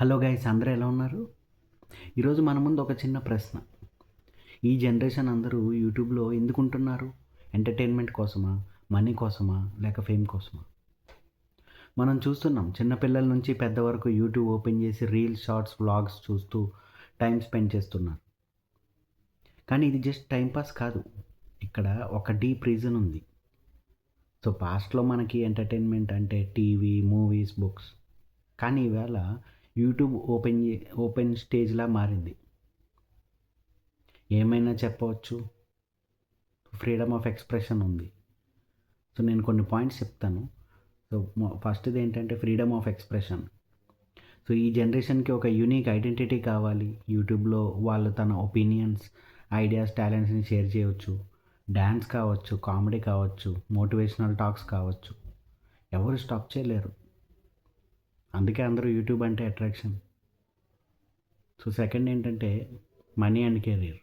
Hello guys అందరూ ఎలా ఉన్నారు? ఈరోజు మన ముందు ఒక చిన్న ప్రశ్న. ఈ జనరేషన్ అందరూ యూట్యూబ్లో ఎందుకు ఉంటున్నారు ఎంటర్టైన్మెంట్ కోసమా? మనీ కోసమా? లేక ఫేమ్ కోసమా? మనం చూస్తున్నాం చిన్నపిల్లల నుంచి పెద్ద వరకు యూట్యూబ్ ఓపెన్ చేసి రీల్స్ షార్ట్స్ వ్లాగ్స్ చూస్తూ టైం స్పెండ్ చేస్తున్నారు. కానీ ఇది జస్ట్ టైంపాస్ కాదు. ఇక్కడ ఒక డీప్ రీజన్ ఉంది. సో పాస్ట్లో మనకి ఎంటర్టైన్మెంట్ అంటే టీవీ మూవీస్ బుక్స్. కానీ ఈవేళ యూట్యూబ్ ఓపెన్ ఓపెన్ స్టేజ్లా మారింది. ఏమైనా చెప్పవచ్చు? ఫ్రీడమ్ ఆఫ్ ఎక్స్ప్రెషన్ ఉంది. సో నేను కొన్ని పాయింట్స్ చెప్తాను. సో ఫస్ట్ది ఏంటంటే ఫ్రీడమ్ ఆఫ్ ఎక్స్ప్రెషన్. సో ఈ జనరేషన్కి ఒక యూనిక్ ఐడెంటిటీ కావాలి. యూట్యూబ్లో వాళ్ళు తన ఒపీనియన్స్ ఐడియాస్ టాలెంట్స్ని షేర్ చేయవచ్చు డ్యాన్స్ కావచ్చు కామెడీ కావచ్చు మోటివేషనల్ టాక్స్ కావచ్చు. ఎవరు స్టాప్ చేయలేరు. అందుకే అందరూ యూట్యూబ్ అంటే అట్రాక్షన్. సో సెకండ్ ఏంటంటే money and career.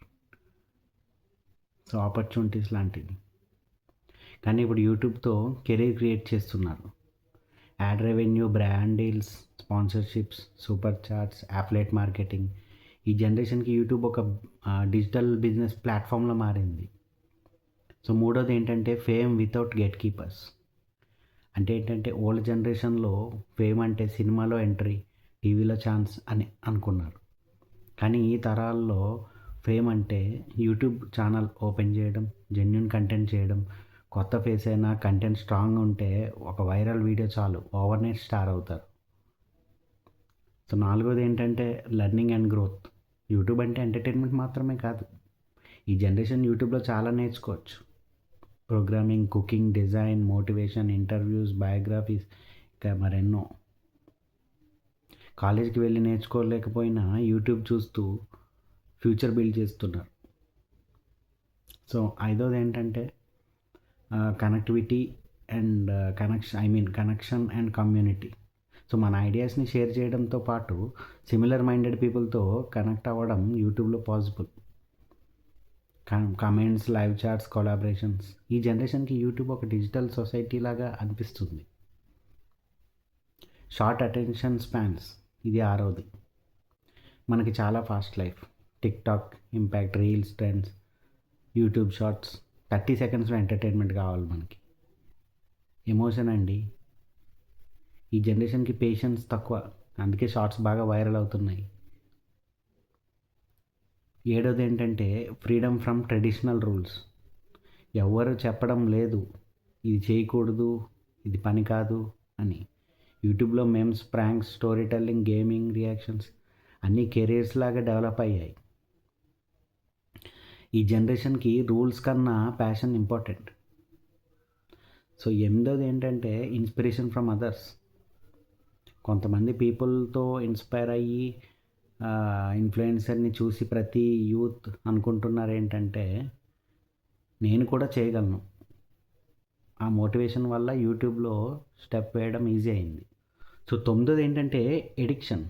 So opportunities లాంటివి. కానీ ఇప్పుడు యూట్యూబ్తో కెరీర్ క్రియేట్ చేస్తున్నారు. Ad revenue brand deals sponsorships super chats applet marketing. ఈ జనరేషన్కి యూట్యూబ్ ఒక డిజిటల్ బిజినెస్ ప్లాట్ఫామ్లో మారింది. సో మూడోది ఏంటంటే ఫేమ్ వితౌట్ గెట్ కీపర్స్. అంటే ఏంటంటే ఓల్డ్ జనరేషన్లో ఫేమ్ అంటే సినిమాలో ఎంట్రీ టీవీలో ఛాన్స్ అని అనుకున్నారు. కానీ ఈ తరాల్లో ఫేమ్ అంటే యూట్యూబ్ ఛానల్ ఓపెన్ చేయడం జెన్యున్ కంటెంట్ చేయడం కొత్త ఫేస్ అయినా కంటెంట్ స్ట్రాంగ్ ఉంటే ఒక వైరల్ వీడియో చాలు ఓవర్ నైట్ స్టార్ అవుతారు. సో నాలుగోది ఏంటంటే లెర్నింగ్ అండ్ గ్రోత్. యూట్యూబ్ అంటే ఎంటర్టైన్మెంట్ మాత్రమే కాదు. ఈ జనరేషన్ యూట్యూబ్లో చాలా నేర్చుకోవచ్చు. Programming cooking design motivation interviews biographies ఇంకా మరెన్నో. కాలేజీకి వెళ్ళి నేర్చుకోలేకపోయినా యూట్యూబ్ చూస్తూ ఫ్యూచర్ బిల్డ్ చేస్తున్నారు. సో ఐదోది ఏంటంటే connectivity and connection I mean connection and community. So మన ఐడియాస్ని షేర్ చేయడంతో పాటు సిమిలర్ మైండెడ్ పీపుల్తో కనెక్ట్ అవ్వడం యూట్యూబ్లో possible comments live chats collaborations ఈ జనరేషన్కి యూట్యూబ్ ఒక డిజిటల్ సొసైటీ లాగా అనిపిస్తుంది. షార్ట్ అటెన్షన్ స్పాన్స్ ఇది ఆరోది. మనకి చాలా fast life TikTok impact reels trends YouTube shorts thirty సెకండ్స్లో ఎంటర్టైన్మెంట్ కావాలి మనకి. ఎమోషన్ అండి. ఈ జనరేషన్కి పేషెన్స్ తక్కువ. అందుకే షార్ట్స్ బాగా వైరల్ అవుతున్నాయి. ఏడోది ఏంటంటే ఫ్రీడమ్ ఫ్రమ్ ట్రెడిషనల్ రూల్స్. ఎవరు చెప్పడం లేదు. ఇది చేయకూడదు ఇది పని కాదు అని. యూట్యూబ్లో memes pranks story telling gaming reactions అన్నీ కెరీర్స్ లాగా డెవలప్ అయ్యాయి. ఈ జనరేషన్కి రూల్స్ కన్నా ప్యాషన్ ఇంపార్టెంట్. సో ఎనిమిదోది ఏంటంటే ఇన్స్పిరేషన్ ఫ్రమ్ అదర్స్. కొంతమంది పీపుల్తో ఇన్స్పైర్ అయ్యి ఇన్ఫ్లుయెన్సర్ని చూసి ప్రతి యూత్ అనుకుంటున్నారు ఏంటంటే నేను కూడా చేయగలను. ఆ మోటివేషన్ వల్ల యూట్యూబ్లో స్టెప్ వేయడం ఈజీ అయింది. సో తొమ్మిదోది ఏంటంటే ఎడిక్షన్.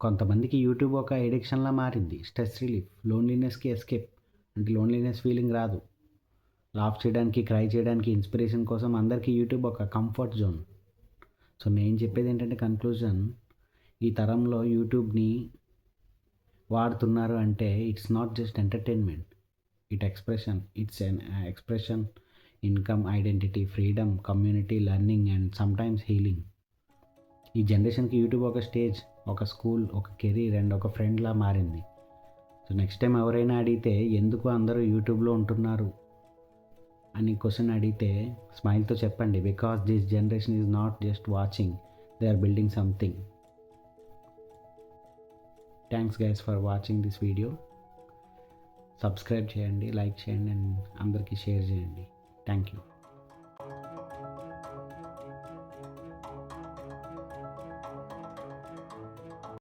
కొంతమందికి యూట్యూబ్ ఒక ఎడిక్షన్లా మారింది. స్ట్రెస్ రిలీఫ్ లోన్లీనెస్కి ఎస్కేప్. అంటే లోన్లీనెస్ ఫీలింగ్ రాదు. లాఫ్ చేయడానికి క్రై చేయడానికి ఇన్స్పిరేషన్ కోసం అందరికీ యూట్యూబ్ ఒక కంఫర్ట్ జోన్. సో నేను చెప్పేది ఏంటంటే కన్క్లూజన్ ఈ తరంలో యూట్యూబ్ని వాడుతున్నారు అంటే it's not just entertainment it expression it's an expression income identity freedom community learning and sometimes healing ఈ జనరేషన్కి యూట్యూబ్ ఒక స్టేజ్ ఒక స్కూల్ ఒక కెరీర్ అండ్ ఒక ఫ్రెండ్లా మారింది. సో నెక్స్ట్ టైం ఎవరైనా అడిగితే ఎందుకు అందరూ యూట్యూబ్లో ఉంటున్నారు? అని క్వశ్చన్ అడిగితే స్మైల్తో చెప్పండి because this generation is not just watching they are building something thanks guys for watching this video subscribe చేయండి లైక్ చేయండి అండ్ అందరికీ షేర్ చేయండి. Thank you